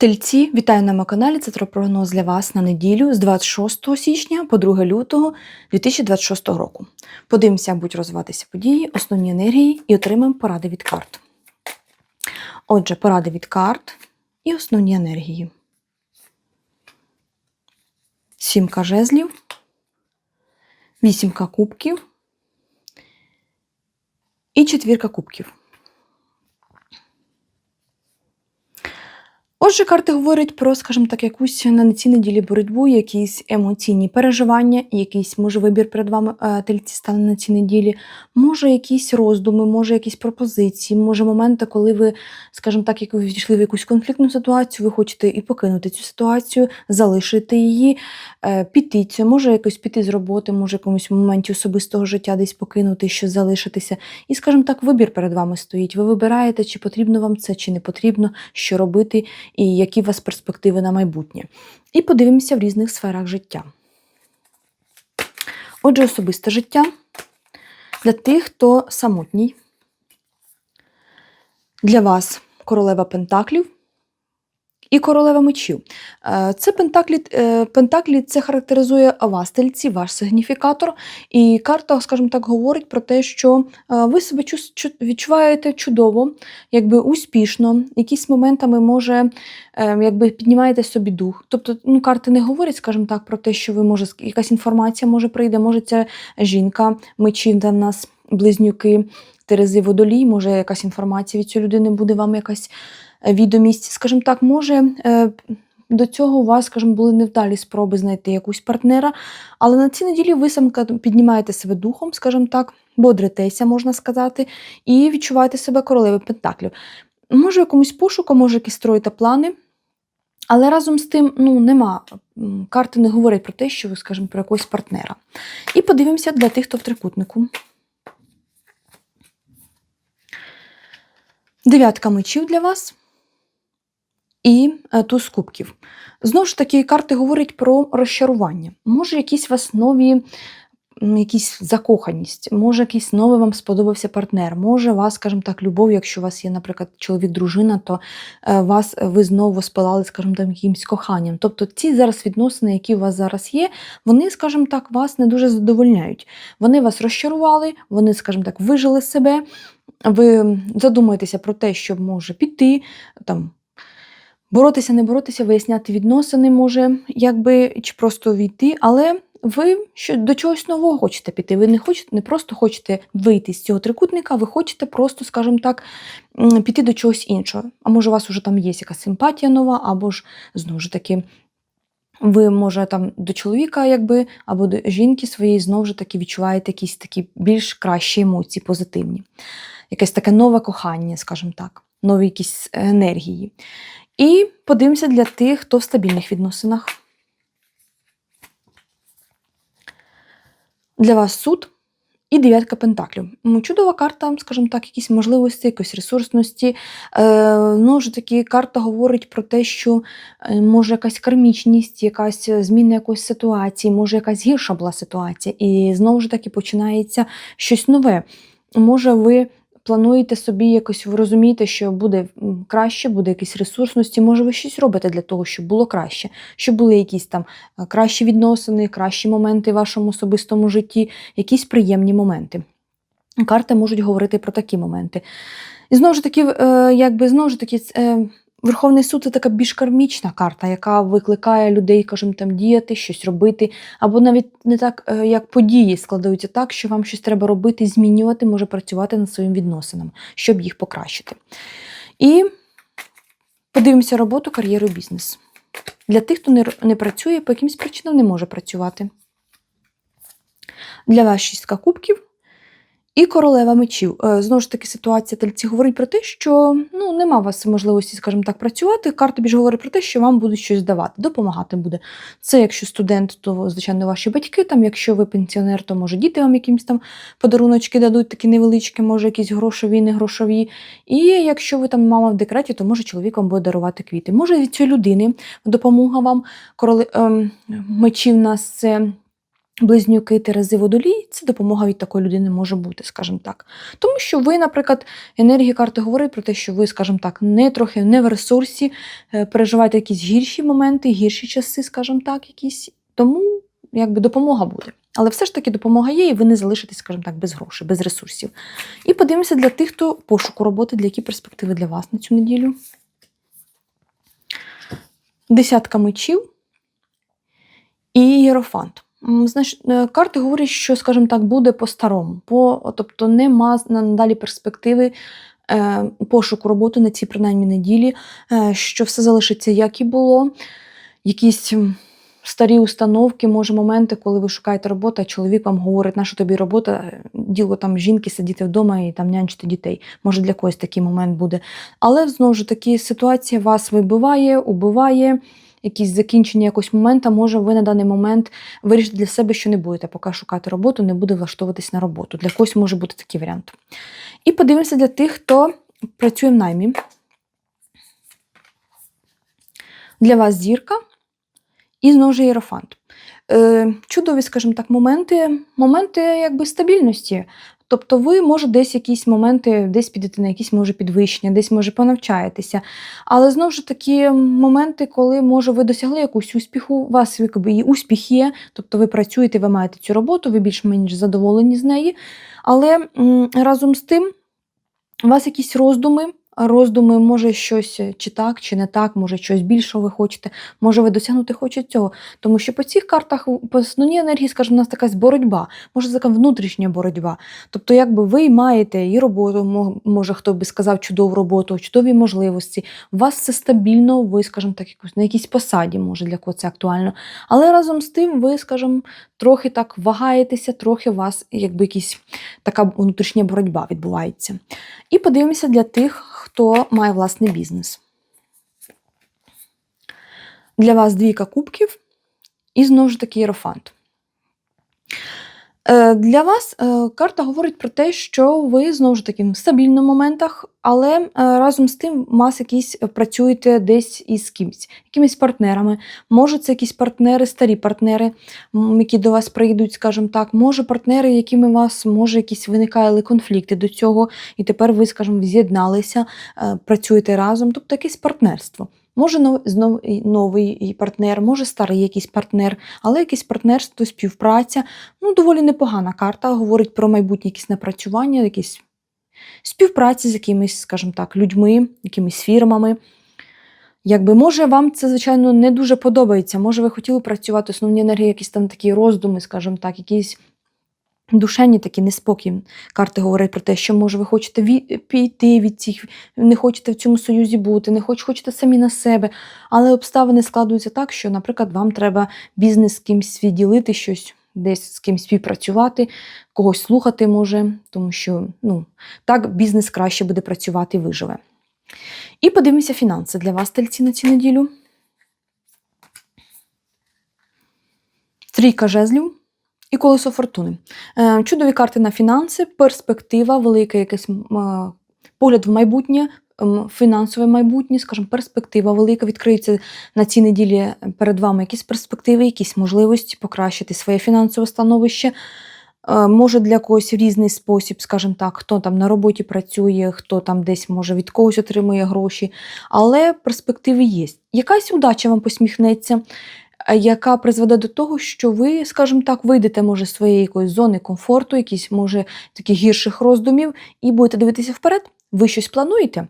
Тельці, вітаю на моєму каналі. Це прогноз для вас на неділю з 26 січня по 2 лютого 2026 року. Подивимося, будуть розвиватися події, основні енергії і отримаємо поради від карт. Отже, поради від карт і основні енергії. Сімка жезлів, вісімка кубків і четвірка кубків. Отже, карти говорять про, скажімо так, якусь на цій неділі боротьбу, якісь емоційні переживання, якийсь може вибір перед вами е, тельці стане на цій неділі, може якісь роздуми, може якісь пропозиції, може моменти, коли ви, скажімо так, як ви війшли в якусь конфліктну ситуацію, ви хочете і покинути цю ситуацію, залишити її, е, піти цю, може якось піти з роботи, може якомусь моменті особистого життя десь покинути, щось залишитися. І, скажімо так, вибір перед вами стоїть. Ви вибираєте, чи потрібно вам це, чи не потрібно, що робити і які у вас перспективи на майбутнє. І подивимося в різних сферах життя. Отже, особисте життя для тих, хто самотній. Для вас королева Пентаклів і королева мечів. Е, Це Пентаклі, е, Пентаклі це характеризує вас, тельці, ваш сигніфікатор. І карта, скажімо так, говорить про те, що е, ви себе відчуваєте чудово, якби успішно, якісь моментами може якби піднімаєте собі дух. Тобто ну, карти не говорять, скажімо так, про те, що ви може якась інформація може прийде, може ця жінка, мечів в нас близнюки. Терези водолій, може якась інформація від цієї людини буде вам якась відомість. Скажімо так, може е, до цього у вас, скажімо, були невдалі спроби знайти якусь партнера, але на цій неділі ви сам піднімаєте себе духом, скажімо так, бодритеся, можна сказати, і відчуваєте себе королевою Пентаклів. Може, якомусь пошуку, може, якісь строїте плани. Але разом з тим ну, нема. Карти не говорять про те, що ви, скажімо, про якогось партнера. І подивимося для тих, хто в трикутнику. Дев'ятка мечів для вас і е, туз кубків. Знову ж таки, карти говорять про розчарування. Може, якісь вас нові, якісь закоханість, може, якийсь новий вам сподобався партнер, може, вас, скажімо так, любов, якщо у вас є, наприклад, чоловік-дружина, то е, вас ви знову спалали, скажімо так, якимось коханням. Тобто ці зараз відносини, які у вас зараз є, вони, скажімо так, вас не дуже задовольняють. Вони вас розчарували, вони, скажімо так, вижили себе. Ви задумуєтеся про те, що може піти, там, боротися, не боротися, виясняти відносини може, якби, чи просто війти, але ви що, до чогось нового хочете піти. Ви не хочете, не просто хочете вийти з цього трикутника, ви хочете просто, скажімо так, піти до чогось іншого. А може, у вас вже там є якась симпатія нова, або ж, знову ж таки, ви, може, там до чоловіка, якби, або до жінки своєї, знову ж таки, відчуваєте якісь такі більш кращі емоції, позитивні. Якесь таке нове кохання, скажімо так, нові якісь енергії. І подивимося для тих, хто в стабільних відносинах. Для вас суд і дев'ятка пентаклів. Чудова карта, скажімо так, якісь можливості, якоїсь ресурсності. Е, ну, ж таки, карта говорить про те, що е, може якась кармічність, якась зміна якоїсь ситуації, може якась гірша була ситуація. І знову ж таки починається щось нове. Може, ви плануєте собі якось ви що буде краще, буде якісь ресурсності, може, ви щось робите для того, щоб було краще, щоб були якісь там е, кращі відносини, кращі моменти в вашому особистому житті, якісь приємні моменти. Карти можуть говорити про такі моменти. І знову ж таки, е, якби знову ж таки, е, Верховний суд це така більш кармічна карта, яка викликає людей, кажемо, там діяти, щось робити, або навіть не так, е, як події складаються так, що вам щось треба робити, змінювати, може працювати над своїм відносинами, щоб їх покращити. І подивимося роботу, кар'єру, бізнес. Для тих, хто не, працює, по якимсь причинам не може працювати. Для вас шістка кубків. І королева мечів. Е, знову ж таки, ситуація тельці говорить про те, що ну, нема у вас можливості, скажімо так, працювати. Карта більш говорить про те, що вам будуть щось давати, допомагати буде. Це якщо студент, то, звичайно, ваші батьки. Там, Якщо ви пенсіонер, то може діти вам якимось там подаруночки дадуть, такі невеличкі, може, якісь грошові, не грошові. І якщо ви там мама в декреті, то може чоловік вам буде дарувати квіти. Може від цієї людини допомога вам короле... ем, мечів нас це. Близнюки Терези водолій це допомога від такої людини може бути, скажімо так. Тому що ви, наприклад, енергія карти говорить про те, що ви, скажімо так, не трохи не в ресурсі, е, переживаєте якісь гірші моменти, гірші часи, скажімо так, якісь. Тому якби допомога буде. Але все ж таки допомога є, і ви не залишитесь, скажімо так, без грошей, без ресурсів. І подивимося для тих, хто пошуку роботи, для які перспективи для вас на цю неділю. Десятка мечів і єрофант. Знаєш, е, карти говорять, що, скажімо так, буде по-старому, по, тобто нема надалі перспективи е, пошуку роботи на цій принаймні неділі, е, що все залишиться як і було. Якісь старі установки, може, моменти, коли ви шукаєте роботу, а чоловік вам говорить, на що тобі робота, діло там жінки сидіти вдома і там нянчити дітей. Може, для когось такий момент буде. Але знову ж таки, ситуація вас вибиває, убиває. Якісь закінчення якогось моменту, може, ви на даний момент вирішите для себе, що не будете поки шукати роботу, не буде влаштовуватись на роботу. Для когось може бути такий варіант. І подивимося для тих, хто працює в наймі. Для вас зірка і знову ж єрофант. Е, чудові, скажімо так, моменти, моменти якби стабільності. Тобто ви, може, десь якісь моменти, десь підете на якісь може підвищення, десь може понавчаєтеся. Але знову ж такі моменти, коли може ви досягли якусь успіху, у вас якби і успіх є, тобто ви працюєте, ви маєте цю роботу, ви більш-менш задоволені з неї. Але разом з тим у вас якісь роздуми. Роздуми, може, щось чи так, чи не так, може щось більшого ви хочете, може ви досягнути хочете цього. Тому що по цих картах, по основній енергії, скажімо, у нас така боротьба, може така внутрішня боротьба. Тобто, якби ви маєте і роботу, може хто би сказав, чудову роботу, чудові можливості. У вас все стабільно, ви, скажімо так, на якійсь посаді, може для кого це актуально. Але разом з тим, ви, скажімо, трохи так вагаєтеся, трохи у вас якби якась така внутрішня боротьба відбувається. І подивимося для тих, хто має власний бізнес. Для вас двійка кубків і знову ж таки єрофант. Е, Для вас е, карта говорить про те, що ви знову ж таки в стабільних моментах, але е, разом з тим вас якісь працюєте десь із кимось, якимись партнерами. Може, це якісь партнери, старі партнери, які до вас прийдуть, скажімо так. Може, партнери, якими у вас може якісь виникали конфлікти до цього, і тепер ви, скажімо, з'єдналися, працюєте разом, тобто якесь партнерство. Може, нов- новий партнер, може старий якийсь партнер, але якесь партнерство, співпраця. Ну, доволі непогана карта. Говорить про майбутнє якісь напрацювання, якісь співпраці з якимись, скажімо так, людьми, якимись фірмами. Якби може вам це, звичайно, не дуже подобається. Може, ви хотіли працювати основні енергії, якісь там такі роздуми, скажімо так, якісь душевні такі неспокій. Карти говорять про те, що може ви хочете піти від цих, не хочете в цьому союзі бути, не хоч, хочете самі на себе. Але обставини складуються так, що, наприклад, вам треба бізнес з кимсь свій ділити щось. Десь з кимсь співпрацювати, когось слухати може, тому що ну, так бізнес краще буде працювати і виживе. І подивимося фінанси для вас, тельці, на цю неділю. Трійка жезлів і колесо фортуни. Е, Чудові карти на фінанси, перспектива, велика якийсь е, погляд в майбутнє, фінансове майбутнє, скажімо, перспектива велика. Відкриється на цій неділі перед вами якісь перспективи, якісь можливості покращити своє фінансове становище. Е, Може для когось в різний спосіб, скажімо так, хто там на роботі працює, хто там десь може від когось отримує гроші, але перспективи є. Якась удача вам посміхнеться, е, яка призведе до того, що ви, скажімо так, вийдете, може, з своєї якоїсь зони комфорту, якісь, може, таких гірших роздумів, і будете дивитися вперед. Ви щось плануєте?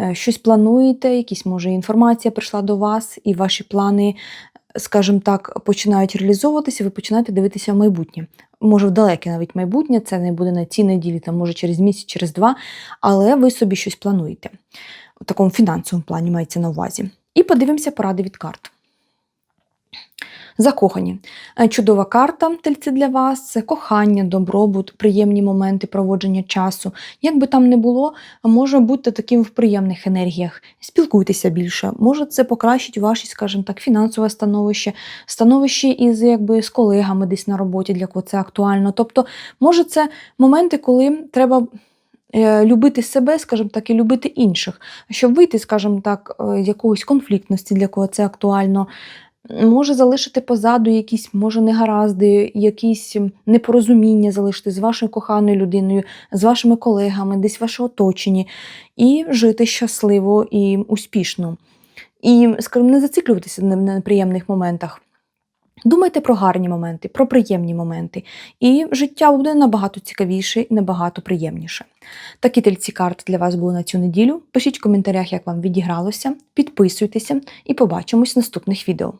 Е, Щось плануєте, якісь, може, інформація прийшла до вас, і ваші плани, скажімо так, починають реалізовуватися, ви починаєте дивитися в майбутнє. Може, в далеке навіть майбутнє, це не буде на цій неділі, там, може, через місяць, через два, але ви собі щось плануєте. У такому фінансовому плані мається на увазі. І подивимося поради від карт. Закохані. Е, Чудова карта тельці для вас це кохання, добробут, приємні моменти проводження часу. Як би там не було, може бути таким в приємних енергіях. Спілкуйтеся більше. Може, це покращить ваше, скажімо так, фінансове становище, становище із якби з колегами десь на роботі, для кого це актуально. Тобто, може, це моменти, коли треба. е, Любити себе, скажімо так, і любити інших, щоб вийти, скажімо так, е, з якогось конфліктності, для кого це актуально. Може залишити позаду якісь, може, негаразди, якісь непорозуміння залишити з вашою коханою людиною, з вашими колегами, десь в вашому оточенні, і жити щасливо і успішно. І, скажімо, не зациклюватися на неприємних моментах. Думайте про гарні моменти, про приємні моменти. І життя буде набагато цікавіше і набагато приємніше. Такі тельці карт для вас були на цю неділю. Пишіть в коментарях, як вам відігралося, підписуйтеся і побачимось в наступних відео.